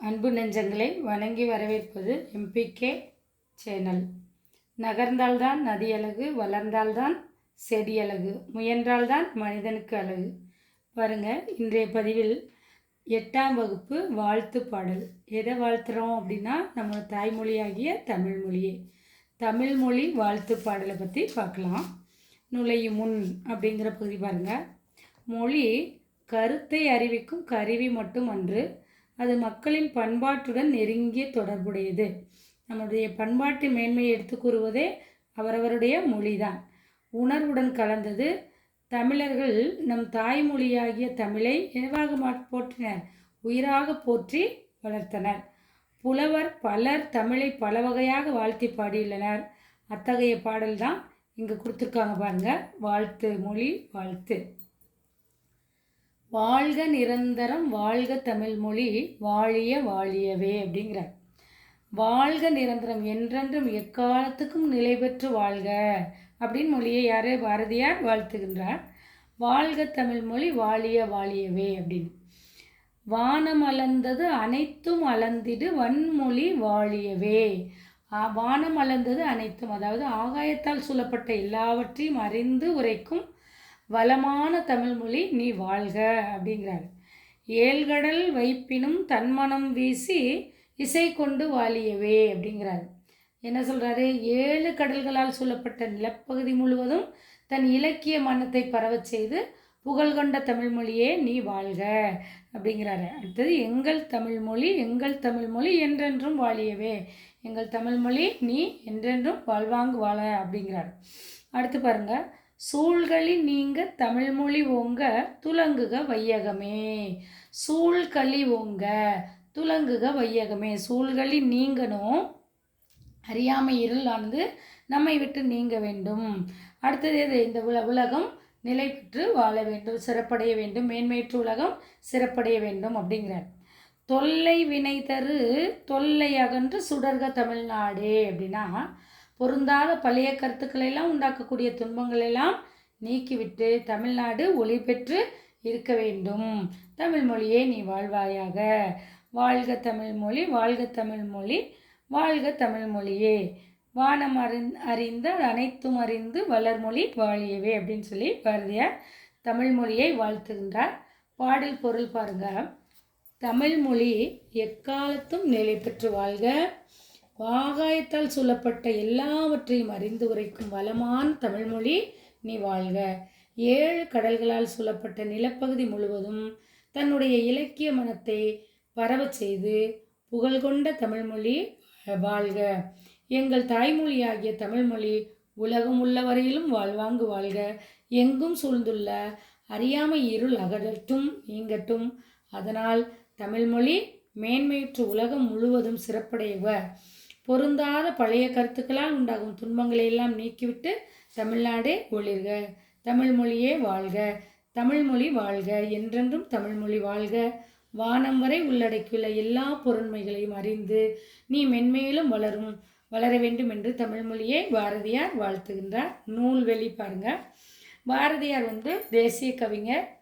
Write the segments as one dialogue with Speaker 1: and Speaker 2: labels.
Speaker 1: அன்பு நெஞ்சங்களை வணங்கி வரவேற்பது எம்பிகே சேனல். நகர்ந்தால்தான் நதியழகு வளர்ந்தால்தான் செடியழகு முயன்றால்தான் மனிதனுக்கு அழகு. பாருங்க இன்றைய பதிவில் எட்டாம் வகுப்பு வாழ்த்து பாடல். எதை வாழ்த்துறோம் அப்படின்னா நம்ம தாய்மொழியாகிய தமிழ் மொழியே. தமிழ் மொழி வாழ்த்து பாடலை பற்றி பார்க்கலாம். நுழையும் முன் அப்படிங்கிற பகுதி பாருங்கள் மொழி கருத்தை அறிவிக்கும் கருவி மட்டும் அன்று அது மக்களின் பண்பாட்டுடன் நெருங்கிய தொடர்புடையது. நம்முடைய பண்பாட்டு மேன்மையை எடுத்து கூறுவதே அவரவருடைய மொழிதான். உணர்வுடன் கலந்தது. தமிழர்கள் நம் தாய்மொழியாகிய தமிழை நிர்வாகமாக போற்றினர். உயிராக போற்றி வளர்த்தனர். புலவர் பலர் தமிழை பல வகையாக வாழ்த்தி பாடியுள்ளனர். அத்தகைய பாடல் தான் இங்கே கொடுத்துருக்காங்க பாருங்கள் வாழ்த்து மொழி வாழ்த்து. வாழ்க நிரந்தரம் வாழ்க தமிழ்மொழி வாழிய வாழியவே அப்படிங்கிறார். வாழ்க நிரந்தரம் என்றென்றும் எக்காலத்துக்கும் நிலை பெற்று வாழ்க அப்படின்னு மொழியை யார் பாரதியார் வாழ்த்துகின்றார். வாழ்க தமிழ்மொழி வாழிய வாழியவே அப்படின்னு. வானம் அளந்தது அனைத்தும் அளந்திடு வன்மொழி வாழியவே. வானம் அளந்தது அனைத்தும் அதாவது ஆகாயத்தால் சூழப்பட்ட எல்லாவற்றையும் அறிந்து உரைக்கும் வளமான தமிழ்மொழி நீ வாழ்க அப்படிங்கிறார். ஏழ்கடல் வைப்பினும் தன்மனம் வீசி இசை கொண்டு வாழியவே அப்படிங்கிறார். என்ன சொல்கிறாரு ஏழு கடல்களால் சூழப்பட்ட நிலப்பகுதி முழுவதும் தன் இலக்கிய மனத்தை பரவச் செய்து புகழ் கொண்ட தமிழ்மொழியே நீ வாழ்க அப்படிங்கிறாரு. அடுத்தது எங்கள் தமிழ்மொழி எங்கள் தமிழ்மொழி என்றென்றும் வாழியவே எங்கள் தமிழ்மொழி நீ என்றென்றும் வாழ்வாங்கு வாழ அப்படிங்கிறார். அடுத்து பாருங்க சூழ்களி நீங்க தமிழ்மொழி ஓங்க துலங்குக வையகமே. சூழ்களி ஓங்க துலங்குக வையகமே. சூழ்களி நீங்கணும். அறியாமை இருளானது நம்மை விட்டு நீங்க வேண்டும். அடுத்தது இந்த உல உலகம் நிலை பெற்று வாழ வேண்டும் சிறப்படைய வேண்டும் மேன்மையற்று உலகம் சிறப்படைய வேண்டும் அப்படிங்கிறார். தொல்லை வினை தரு தொல்லை அகன்று சுடர்க தமிழ்நாடே அப்படின்னா பொருந்தாத பழைய கருத்துக்களை எல்லாம் உண்டாக்கக்கூடிய துன்பங்களை எல்லாம் நீக்கிவிட்டு தமிழ்நாடு ஒளி பெற்று இருக்க வேண்டும். தமிழ் மொழியே நீ வாழ்வாயாக. வாழ்க தமிழ் மொழி வாழ்க தமிழ் மொழி வாழ்க தமிழ் மொழியே. வானம் அறிந் அறிந்த அனைத்தும் அறிந்து வளர்மொழி வாழியவே அப்படின்னு சொல்லி பாரதியார் தமிழ் மொழியை வாழ்த்துகின்றார். பாடல் பொருள் பாருங்க. தமிழ் மொழி எக்காலத்தும் நிலை பெற்று வாழ்க. வாகாயத்தால் சூழப்பட்ட எல்லாவற்றையும் அறிந்து உரைக்கும் வளமான தமிழ்மொழி நீ வாழ்க. ஏழு கடல்களால் சூழப்பட்ட நிலப்பகுதி முழுவதும் தன்னுடைய இலக்கிய மனத்தை பரவச் செய்து புகழ் கொண்ட தமிழ்மொழி வாழ்க. எங்கள் தாய்மொழியாகிய தமிழ்மொழி உலகம் உள்ள வரையிலும் வாழ்வாங்கு வாழ்க. எங்கும் சூழ்ந்துள்ள அறியாமை இருள் அகற்றட்டும் நீங்கட்டும். அதனால் தமிழ்மொழி மேன்மையுற்று உலகம் முழுவதும் சிறப்படைவ பொருந்தாத பழைய கருத்துக்களால் உண்டாகும் துன்பங்களை எல்லாம் நீக்கிவிட்டு தமிழ்நாடே ஒளிர்க. தமிழ்மொழியே வாழ்க. தமிழ்மொழி வாழ்க. என்றென்றும் தமிழ்மொழி வாழ்க. வானம் வரை உள்ளடக்கியுள்ள எல்லா பொருண்மைகளையும் அறிந்து நீ மென்மேலும் வளரும். வளர வேண்டும் என்று தமிழ்மொழியை பாரதியார் வாழ்த்துகின்றார். நூல் வெளி பாருங்க. பாரதியார் வந்து தேசிய கவிஞர்.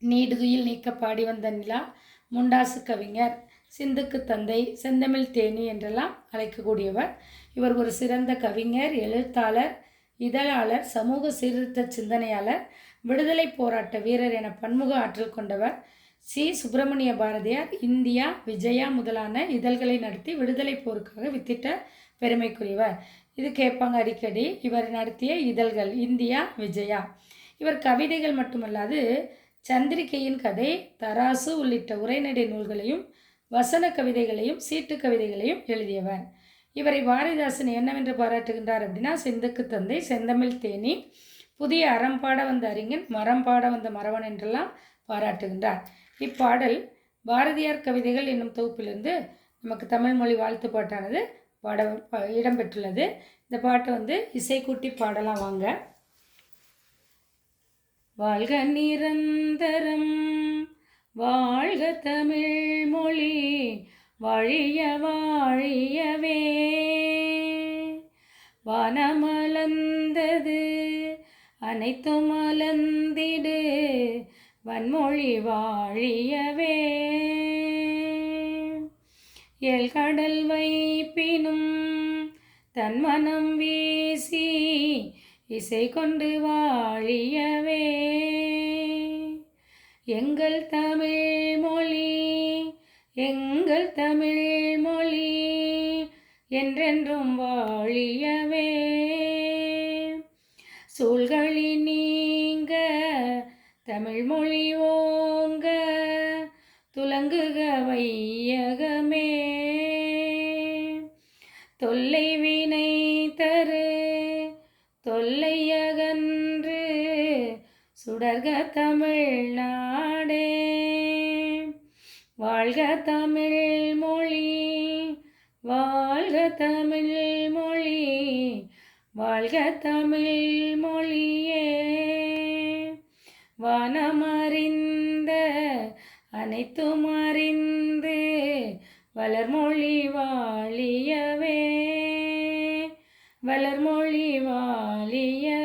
Speaker 1: நீடுதுயில் நீக்க பாடி வந்த நிலா. முண்டாசு கவிஞர். சிந்துக்கு தந்தை செந்தமிழ் தேனி என்றெல்லாம் அழைக்கக்கூடியவர். இவர் ஒரு சிறந்த கவிஞர் எழுத்தாளர் இதழாளர் சமூக சீர்திருத்த சிந்தனையாளர் விடுதலை போராட்ட வீரர் என பன்முக ஆற்றல் கொண்டவர். சி. சுப்பிரமணிய பாரதியார் இந்தியா விஜயா முதலான இதழ்களை நடத்தி விடுதலை போருக்காக வித்திட்ட பெருமைக்குரியவர். இது கேட்பாங்க அடிக்கடி இவர் நடத்திய இதழ்கள் இந்தியா விஜயா. இவர் கவிதைகள் மட்டுமல்லாது சந்திரிகையின் கதை தராசு உள்ளிட்ட உரைநடை நூல்களையும் வசன கவிதைகளையும் சீட்டு கவிதைகளையும் எழுதியவர் இவரை பாரதிதாசன் என்னவென்று பாராட்டுகின்றார் அப்படின்னா செந்துக்கு தந்தை செந்தமிழ் தேனி புதிய அறம் பாட வந்த அறிஞன் மரம் பாட வந்த மரவன் என்றெல்லாம் பாராட்டுகின்றார். இப்பாடல் பாரதியார் கவிதைகள் என்னும் தொகுப்பிலிருந்து நமக்கு தமிழ் மொழி வாழ்த்து பாட்டானது பாட இடம்பெற்றுள்ளது. இந்த பாட்டை வந்து இசை கூட்டி பாடலாம் வாங்க. வாழ்க நிரந்தரம். வாழ்க தமிழ் மொழி வாழிய வாழியவே. வானமலர்ந்தது அனைத்தும் அலந்திடு வன்மொழி வாழியவே. எல் கடல் வைப்பினும் தன் மனம் வீசி இசை கொண்டு வாழியவே. எங்கள் தமிழ் மொழி எங்கள் தமிழ் மொழி என்றென்றும் வாழியவே. சூழ்களி நீங்க தமிழ் மொழி ஓங்க துலங்குக வையகமே. தொல்லை வினை தரு தொல்லைய சுடர்க தமிழ்நாடே. வாழ்க தமிழ் மொழி வாழ்க தமிழ் மொழி வாழ்க தமிழ் மொழியே வானமறிந்த அனைத்தும் அறிந்து வளர்மொழி வாழியவே. வளர்மொழி வாழியவே